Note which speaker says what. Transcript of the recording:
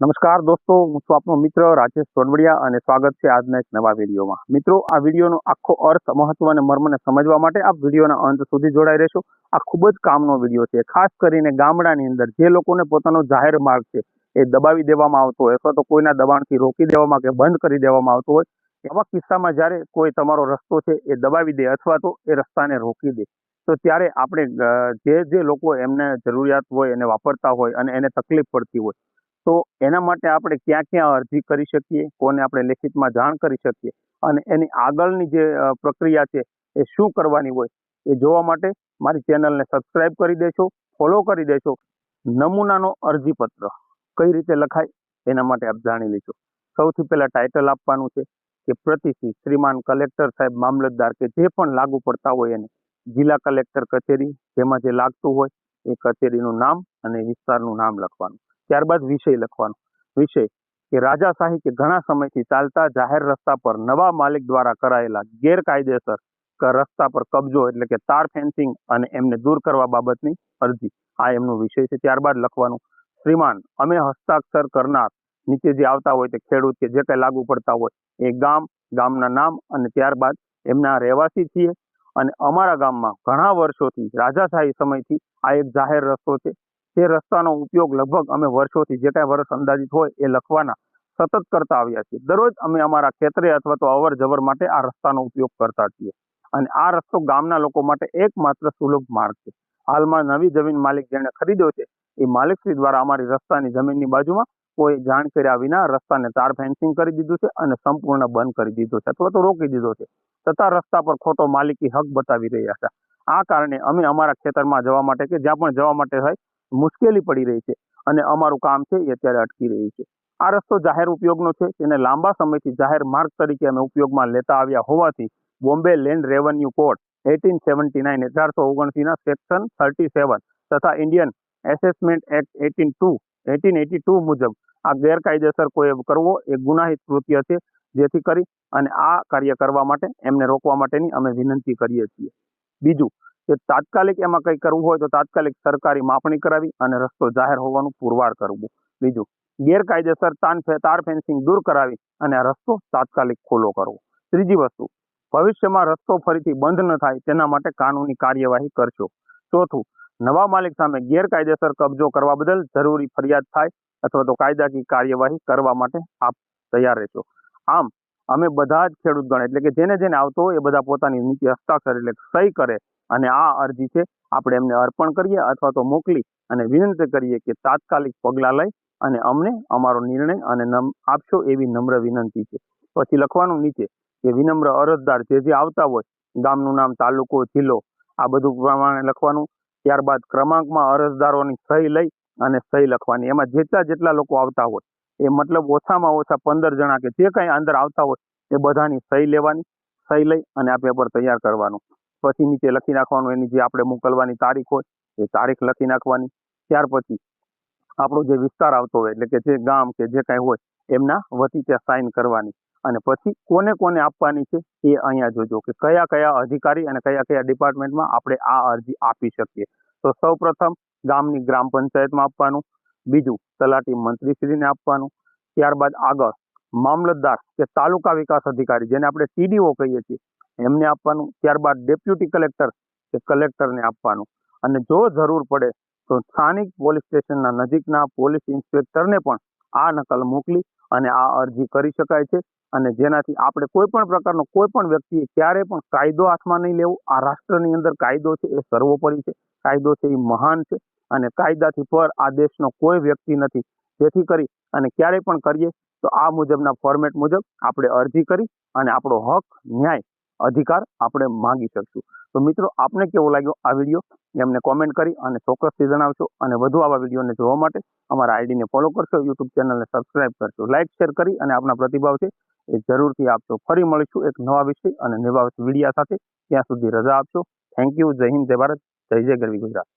Speaker 1: નમસ્કાર દોસ્તો, હું છું આપનો મિત્ર રાજેશ સોડવડિયા અને સ્વાગત છે આજના એક નવા વિડીયોમાં. મિત્રો, આ વિડીયોનો આખો અર્થ મહત્વ અને મર્મને સમજવા માટે આ વિડીયોના અંત સુધી જોડાઈ રહેશો. આ ખૂબ જ કામનો વીડિયો છે. ખાસ કરીને ગામડાની અંદર જે લોકોને પોતાનો જાહેર માર્ગ છે એ દબાવી દેવામાં આવતો હોય અથવા તો કોઈના દબાણથી રોકી દેવામાં કે બંધ કરી દેવામાં આવતો હોય, એવા કિસ્સામાં જ્યારે કોઈ તમારો રસ્તો છે એ દબાવી દે અથવા તો એ રસ્તાને રોકી દે, તો ત્યારે આપણે જે જે લોકો એમને જરૂરિયાત હોય, એને વાપરતા હોય અને એને તકલીફ પડતી હોય તો એના માટે આપણે ક્યાં ક્યાં અરજી કરી શકીએ? કોને આપણે લેખિતમાં જાણ કરી શકીએ? અને એની આગળની જે પ્રક્રિયા છે એ શું કરવાની હોય એ જોવા માટે મારી ચેનલને સબસ્ક્રાઇબ કરી દેશો ફોલો કરી દેશો નમૂનાનો અરજીપત્ર કઈ રીતે લખાય એના માટે આપ જાણી લેશો સૌથી પહેલા ટાઇટલ આપવાનું છે કે પ્રતિશ્રી શ્રીમાન કલેક્ટર સાહેબ મામલતદાર કે જે પણ લાગુ પડતા હોય એને જિલ્લા કલેક્ટર કચેરી, જેમાં જે લાગતું હોય એ કચેરીનું નામ અને વિસ્તારનું નામ લખવાનું. ત્યારબાદ વિષય લખવાનો. વિષય, કે રાજાશાહી કે ઘણા સમયથી ચાલતા જાહેર રસ્તા પર નવા માલિક દ્વારા કરાયેલા ગેરકાયદેસર રસ્તા પર કબજો એટલે કે તાર ફેન્સિંગ અને એમને દૂર કરવા બાબતની અરજી. આ એમનો વિષય છે. ત્યારબાદ લખવાનું, શ્રીમાન, અમે હસ્તાક્ષર કરનાર નીચે જે આવતા હોય તે ખેડૂત કે જે કંઈ લાગુ પડતા હોય એ ગામ, ગામના નામ અને ત્યારબાદ એમના રહેવાસી છીએ અને અમારા ગામમાં ઘણા વર્ષોથી રાજાશાહી સમયથી આ એક જાહેર રસ્તો છે. તે રસ્તાનો ઉપયોગ લગભગ અમે વર્ષોથી જે કાંઈ વર્ષ અંદાજિત હોય એ લખવાના સતત કરતા આવ્યા છીએ. દરરોજ અમે અમારા ખેતરે અથવા તો અવર જવર માટે આ રસ્તાનો ઉપયોગ કરતા છીએ અને આ રસ્તો ગામના લોકો માટે એકમાત્ર સુલભ માર્ગ છે. હાલમાં નવી જમીન માલિક જેણે ખરીદ્યો છે એ માલિકશ્રી દ્વારા અમારી રસ્તાની જમીનની બાજુમાં કોઈ જાણ કર્યા વિના રસ્તાને તાર ફેન્સિંગ કરી દીધું છે અને સંપૂર્ણ બંધ કરી દીધો છે અથવા તો રોકી દીધો છે. તથા રસ્તા પર ખોટો માલિકી હક બતાવી રહ્યા છે. આ કારણે અમે અમારા ખેતરમાં જવા માટે કે જ્યાં પણ જવા માટે હોય મુશ્કેલી પડી રહી છે અને અમારું કામ છે એ અત્યારે અટકી રહ્યું છે. આ રસ્તો જાહેર ઉપયોગનો છે, તેને લાંબા સમયથી જાહેર માર્ગ તરીકે અમે ઉપયોગમાં લેતા આવ્યા હોવાથી Bombay land revenue code eighteen seventy nine અઢારસો ઓગણસીના સેક્શન થર્ટી સેવન તથા Indian assessment act eighteen two, eighteen eighty two મુજબ આ ગેરકાયદેસર કોઈ કરવો એ ગુનાહિત કૃત્ય છે, જેથી કરી અને આ કાર્ય કરવા માટે, એમને રોકવા માટેની અમે વિનંતી કરીએ છીએ. બીજું કે તાત્કાલિક એમાં કંઈ કરવું હોય તો તાત્કાલિક સરકારી માપણી કરાવી અને રસ્તો જાહેર હોવાનું પુરવાર કરવું. બીજું, ગેરકાયદેસર તાન તાર ફેન્સિંગ દૂર કરાવી અને આ રસ્તો તાત્કાલિક ખુલ્લો કરવો. ત્રીજી વસ્તુ, ભવિષ્યમાં રસ્તો ફરીથી બંધ ન થાય તેના માટે કાનૂની કાર્યવાહી કરશો ચોથું, નવા માલિક સામે ગેરકાયદેસર કબજો કરવા બદલ જરૂરી ફરિયાદ થાય અથવા તો કાયદાકીય કાર્યવાહી કરવા માટે આપ તૈયાર રહેશો આમ અમે બધા જ ખેડૂત ગણ, એટલે કે જેને જેને આવતો હોય એ બધા પોતાની નીચે હસ્તાક્ષર એટલે સહી કરે અને આ અરજી છે, આપણે એમને અર્પણ કરીએ અથવા તો મોકલી અને વિનંતી કરીએ કે તાત્કાલિક પગલાં લઈ અને અમને અમારો નિર્ણય અને નમ આપશો એવી નમ્ર વિનંતી છે. પછી લખવાનું નીચે કે વિનમ્ર અરજદાર જે જે આવતા હોય, ગામનું નામ, તાલુકો, જિલ્લો, આ બધું પ્રમાણે લખવાનું. ત્યારબાદ ક્રમાંકમાં અરજદારોની સહી લઈ અને સહી લખવાની. એમાં જેટલા જેટલા લોકો આવતા હોય એ મતલબ ઓછામાં ઓછા પંદર જણા કે જે કાંઈ અંદર આવતા હોય, એ બધાની સહી લેવાની, સહી લઈ અને આ પેપર તૈયાર કરવાનું. પછી નીચે લખી નાખવાનું, એની જે આપણે મોકલવાની તારીખ હોય, એ તારીખ લખી નાખવાની. ત્યાર પછી આપણો જે વિસ્તાર આવતો હોય, એટલે કે જે ગામ કે જે કાંઈ હોય, એમના વતી ત્યાં સાઇન કરવાની. અને પછી કોને કોને આપવાની છે, એ અહીંયા જોજો કે કયા કયા અધિકારી અને કયા કયા ડિપાર્ટમેન્ટમાં આપણે આ અરજી આપી શકીએ. તો સૌ પ્રથમ ગામની ગ્રામ પંચાયતમાં આપવાનું બીજું તલાટી મંત્રીશ્રીને આપવાનું. ત્યારબાદ આગળ મામલતદાર કે તાલુકા વિકાસ અધિકારી જેને આપણે ટીડીઓ કહીએ છીએ, એમને આપવાનું. ત્યારબાદ ડેપ્યુટી કલેક્ટર કે કલેક્ટરને આપવાનું. અને જો જરૂર પડે તો સ્થાનિક પોલીસ સ્ટેશનના નજીકના પોલીસ ઇન્સ્પેક્ટરને પણ આ નકલ મોકલી અને આ અરજી કરી શકાય છે. અને જેનાથી આપણે કોઈ પણ પ્રકારનો કોઈ પણ વ્યક્તિએ ક્યારે પણ કાયદો હાથમાં નહીં લેવો. આ રાષ્ટ્રની અંદર કાયદો છે એ સર્વોપરી છે. કાયદો છે એ મહાન છે. અને કાયદાથી પર આ દેશનો કોઈ વ્યક્તિ નથી. જેથી કરી અને ક્યારેય પણ કરીએ તો આ મુજબના ફોર્મેટ મુજબ આપણે અરજી કરી અને આપણો હક, ન્યાય, અધિકાર આપણે માંગી શકશું. તો મિત્રો, આપને કેવો લાગ્યો આ વીડિયો? એમને કોમેન્ટ કરી અને ચોક્કસથી જણાવશો અને વધુ આવા વિડીયોને જોવા માટે અમારા આઈડીને ફોલો કરશો યુટ્યુબ ચેનલને સબસ્ક્રાઇબ કરશો. લાઇક શેર કરી અને આપના પ્રતિભાવ છે એ જરૂરથી આપશો ફરી મળીશું એક નવા વિષય અને નવા વિડીયા સાથે. ત્યાં સુધી રજા આપશો થેન્ક યુ જય હિન્દ, જય ભારત. જય જય ગરવી ગુજરાત.